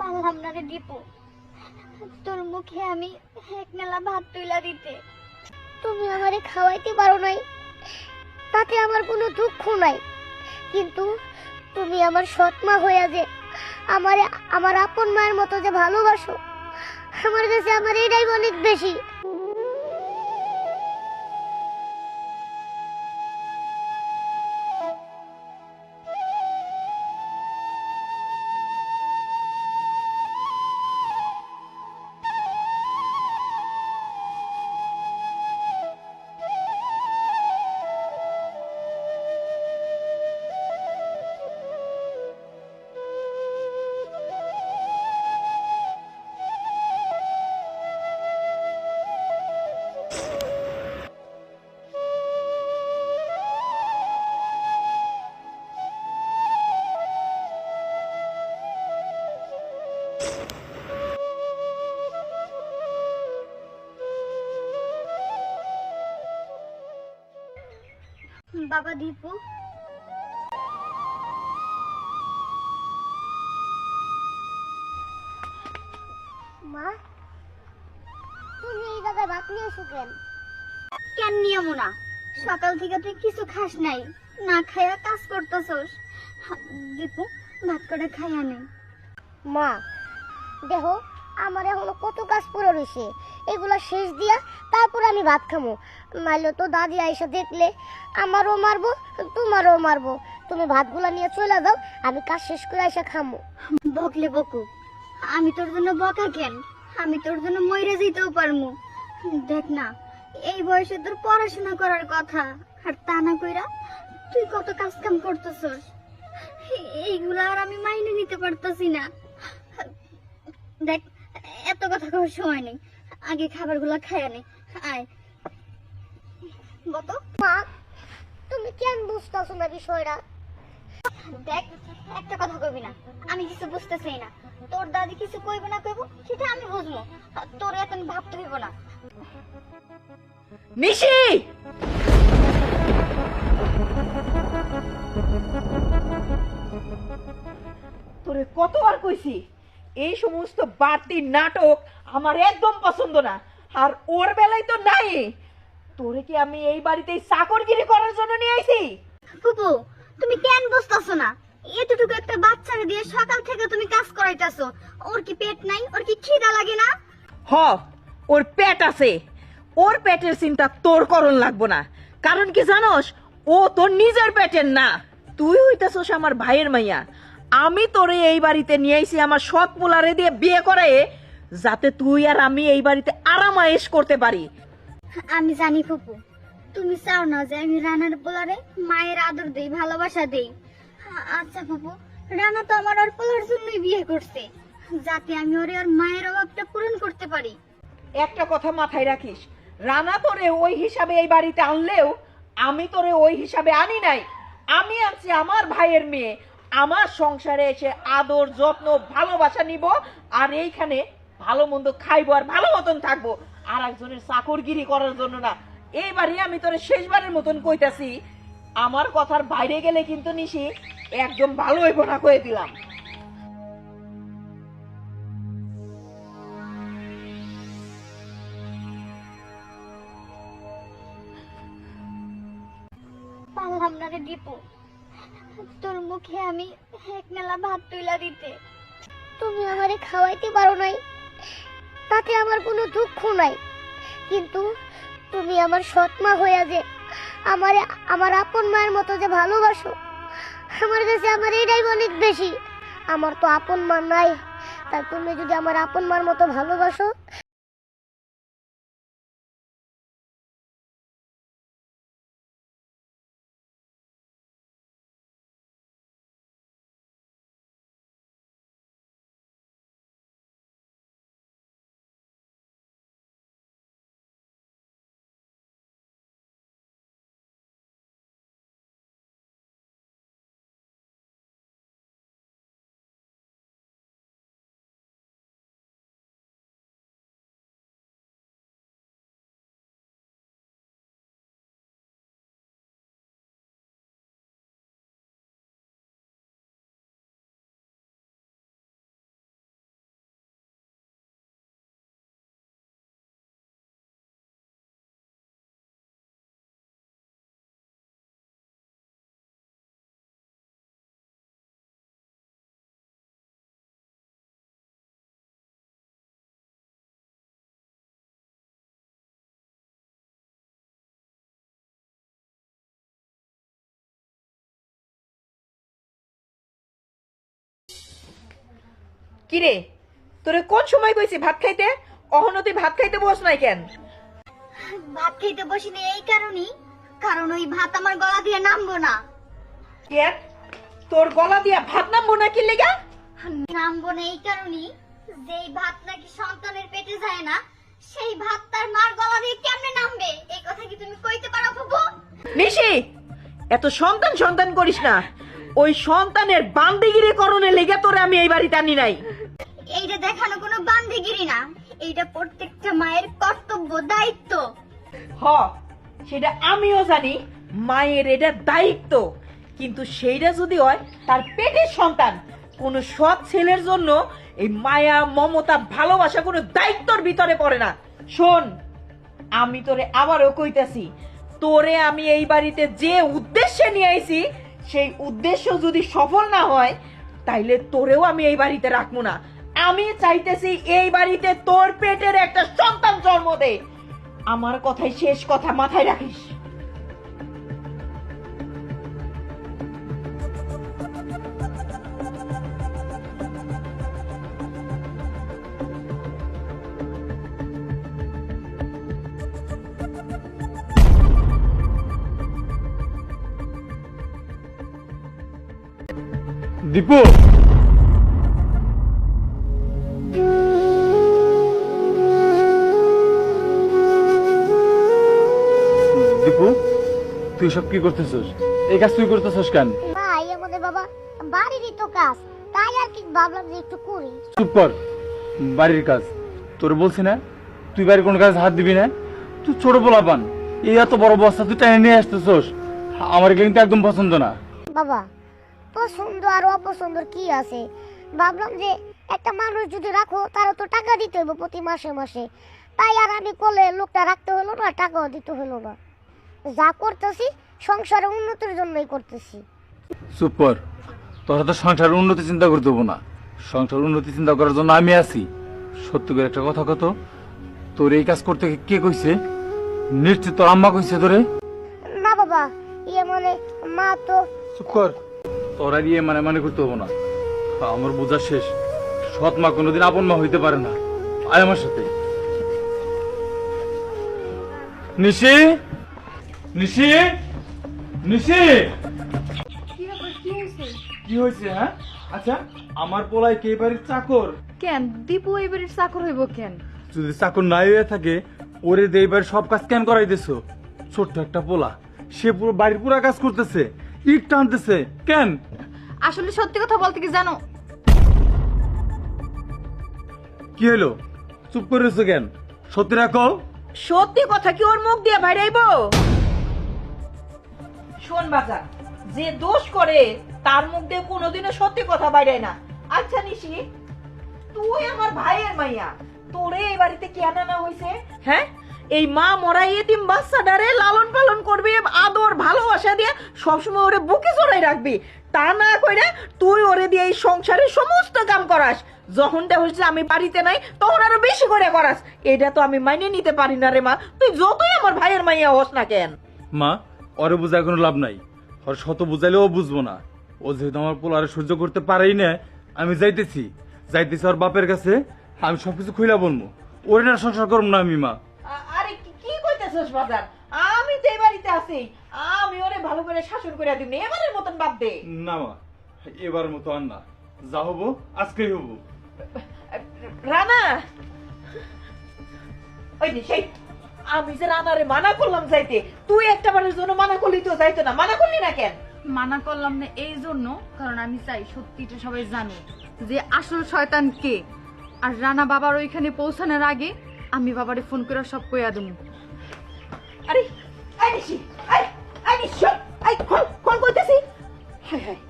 পারলাম না রে দীপু তোর মুখে আমি এক মেলা ভাত তুইলা দিতে। তুমি আমারে খাওয়াইতে পারো নাই। তাতে আমার কোনো দুঃখ নাই। কিন্তু তুমি আমার সৎ মা হইয়া যে আমারে, আমার আপন মায়ের মতো যে ভালোবাসো, আমার কাছে আমার এটাই অনেক বেশি। বাবা দীপু। মা তুমি এই জায়গায় ভাত নিয়ে এসো কেন? কেন নিয়মো না? সকাল থেকে তুই কিছু খাস নাই। না খাইয়া কাজ করতেছস। দীপু ভাত করে খাইয়া নেই মা। দেখো আমার এখনও কত কাজ পড়ে রয়েছে এগুলো শেষ দিয়া তারপর আমি ভাত খামো। নাইলে তো দাদি আইসা দেখলে, আমারও মারবো, তোমারও মারবো। তুমি ভাতগুলা নিয়ে চলে যাও, আমি কাজ শেষ করে আইসা খামো। বকলে বকু, আমি তোর জন্য বকা কেন? আমি তোর জন্য মইরে যেতেও পারমু। দেখ না, এই বয়সে তোর পড়াশোনা করার কথা, আর তা না কইরা তুই কত কাজ কাম করতেছস। এইগুলা আর আমি মাইনে নিতে পারতাছি না। দেখ এত কথা কওয়ার সময় নেই। আগে খাবারগুলো খাইয়া নে। আয়। বতো? মা তুমি কেন বুঝতেছো না বিষয়টা? দেখ একটা কথা কইবি না। আমি কিছু বুঝতেছি না। তোর দাদি কিছু কইবে না কইব সেটা আমি বুঝব। তোর এত ভাবতে হইব না। নিশি তোরে কতবার কইছি? এই সমস্ত বাড়তি নাটক আমার একদম পছন্দ না। আর ওর বেলায় তো নাই। তোরে কি আমি এই বাড়িতে চাকরগিরি করার জন্য নিয়ে আইছি? ফুপু তুমি কেন বুঝতেছো না? এতটুকু একটা বাচ্চাকে দিয়ে সকাল থেকে তুমি কাজ করাইতাছো। ওর কি পেট নাই? ওর কি খিদা লাগে না? হ ওর পেট আছে। ওর পেটের চিন্তা তোর করণ লাগবো না। কারণ কি জানোস ও তোর নিজের পেটের না। তুই হইতেছস আমার ভাইয়ের মাইয়া। আমি তোরে এই বাড়িতে নিয়ে আইছি আমার সৎ পোলারে দিয়ে বিয়ে করে যাতে তুই আর আমি এই বাড়িতে আরামায়েশ করতে পারি। আমি জানি ফুপু তুমি চাও না যে আমি রানার পোলারে মায়ের আদর দেই ভালোবাসা দেই। আচ্ছা ফুপু রানা তো আমার ওর পোলার জন্যই বিয়ে করছে যাতে আমি ওরে ওর মায়ের অভাবটা পূরণ করতে পারি। একটা কথা মাথায় রাখিস রানা তোরে ওই হিসাবে এই বাড়িতে আনলেও আমি তোরে ওই হিসাবে আনি নাই। আমি আনছি আমার ভাইয়ের মেয়ে আমার সংসারে এসে আদর, যত্ন, ভালোবাসা নিব, আর এইখানে ভালো মন্দ খাইবো আর ভালো মতন থাকব। আর একজনের চাকরগিরি করার জন্য না। এইবারই আমি তোর শেষবারের মতন কইতাছি, আমার কথার বাইরে গেলে কিন্তু নিশি একদম ভালো হইব না কয়ে দিলাম। পারলাম না তোর মুখে আমি এক মেলা ভাত তুইলা দিতে। তুমি আমারে খাওয়াইতে পারো নাই। তাতে আমার কোনো দুঃখ নাই। কিন্তু তুমি আমার সৎ মা হইয়া যে আমারে, আমার আপন মায়ের মতো যে ভালোবাসো, আমার কাছে আমার এটাই অনেক বেশি। আমার তো আপন মা নাই। তাই তুমি যদি আমার আপন মার মতো ভালোবাসো কিরে? তোরে কোন সময় কইছি ভাত খাইতে? অহনো তুই ভাত খাইতে বস নাই কেন? ভাত খেতে বসিনি এই কারণেই কারণ ওই ভাত আমার গলা দিয়ে নামবো না। কেন? তোর গলা দিয়ে ভাত নামবো না কি লেগা? নামবো না এই কারণেই যে এই ভাত নাকি সন্তানের পেটে যায় না সেই ভাত তার মার গলা দিয়ে কেমনে নামবে? এই কথা কি তুমি কইতে পারো ফুপু? নিশি এত সন্তান সন্তান করিস না। ওই সন্তানের বান্দিগিরি করণে লেগে তোরে আমি এই বাড়িতে আনি নাই। এইটা দেখানো কোনো বান্দিগিরি না। এইটা প্রত্যেকটা মায়ের কর্তব্য, দায়িত্ব। হ, সেটা আমিও জানি, মায়ের এটা দায়িত্ব। কিন্তু সেইটা যদি হয়, তার পেটের সন্তান, কোন সৎ ছেলের জন্য এই মায়া, মমতা, ভালোবাসা কোনো দায়িত্বর ভিতরে পড়ে না। শোন, আমি তোরে আবারও কইতাছি, তোরে আমি এই বাড়িতে যে উদ্দেশ্যে নিয়ে আইছি, সেই উদ্দেশ্য যদি সফল না হয়, তাইলে তোরেও আমি এই বাড়িতে রাখব না। আমি চাইতেছি এই বাড়িতে তোর পেটের একটা সন্তান জন্ম দে। আমার কথাই শেষ কথা মাথায় রাখিস। দীপু! তুই সব কি করতেছিস? এই কাজ তুই করতেছিস কেন? ভাই আমাদের বাবা বাড়িরই তো কাজ। তাই আর কি ভাবলাম যে একটু করি। চুপ কর বাড়ির কাজ। তোর বলছি না তুই বাড়ির কোন কাজ হাত দিবি না। তুই ছোট পোলা পান এই এত বড় বস্তা তুই টেনে নিয়ে আসতেছস। আমার কিন্তু একদম পছন্দ না। বাবা পছন্দ আর অপছন্দ কি আছে? ভাবলাম যে একটা মানুষ যদি রাখো তারও তো টাকা দিতে হবে প্রতি মাসে মাসে। তাই আর আমি কোলে লোকটা রাখতে হলো না টাকাও দিতে হলো না। যা করতেছি সংসারের উন্নতির জন্যই করতেছি। চুপ কর। তোরা তো সংসার উন্নতি চিন্তা করতে হব না। সংসার উন্নতি চিন্তা করার জন্য আমি আছি। সত্যি করে একটা কথা কত তোর এই কাজ করতে কে কইছে? নিশ্চিত তোর আম্মা কইছে তোরে? না বাবা ইয়ে মানে মা তো চুপ কর। তোরা দিয়ে মানে মানে করতে হব না। আমার বোঝা শেষ। সৎ মা কোনোদিন আপন মা হইতে পারে না। আয় আমার সাথে। নিশি! নিশি? নিশি? কি হয়েছে? হ্যাঁ? আচ্ছা আমার পোলায় কে বাড়ির চাকর? কেন? দীপু এই বাড়ির চাকর হইব কেন? যদি চাকর নাই হয়ে থাকে ওরে দিয়ে এবার সব কাজ কেন করাই দিছো? ছোট্ট একটা পোলা সে পুরো বাড়ির পুরা কাজ করতেছে ইট টানতেছে কেন? আসলে সত্যি কথা বলতে কি জানো? কি হলো? চুপ করেছ কেন? সত্যি রাখো সত্যি কথা কি ওর মুখ দিয়ে বাইরে আইবো? শোন বাজার যে দোষ করে, তার মুখ দিয়ে কোনোদিনও সত্যি কথা বাইরে না। আচ্ছা নিশি, তুই আমার ভাইয়ের মাইয়া। তোরে এই বাড়িতে কেন আনা হয়েছে হ্যাঁ? এই মা মরা এতিম বাচ্চাটারে লালন পালন করবি, আদর, ভালোবাসা দিয়ে সবসময় ওরে বুকে জড়াই রাখবি। তা না করে তুই ওরে দিয়ে এই সংসারে সমস্ত কাম করাস। যখন হচ্ছে আমি বাড়িতে নাই, তখন আরও বেশি করে করাস। এটা তো আমি মাইনে নিতে পারি না রে মা। তুই যতই আমার ভাইয়ের মাইয়া হোস না কেন। মা ওরে বুঝায় কোনো লাভ নাই। ওর শত বুঝাইলে ও বুঝব না। ও যেহেতু আমার পোলারে সহ্য করতে পারেই না আমি যাইতেছি। যাইতেছি ওর বাপের কাছে আমি সবকিছু খুইলা বলব। ওরে না সংসার করব না আমি মা। আরে কি- কি কইতেছস বাজার? আমি তো এই বাড়িতে আছি আমি ওরে ভালো করে শাসন করে দিবনি এবারের মতন বাদ দে। না মা এবার মতো আর না। যা হব আজকেই হব। রানা! ওই সেই আমি যে রানারে মানা করলাম যাইতে তুই একটা বারের জন্য মানা করলি তো যাইতো না। মানা করলি না কেন? মানা করলাম না এই জন্য কারণ আমি চাই সত্যিটা সবাই জানো যে আসল শয়তান কে। আর রানা বাবার ওইখানে পৌঁছানোর আগে আমি বাবারে ফোন করে সব কইয়া দেবো। আরে নিশি আই নিশি আই কোন কোন কইতেছি হায় হায়।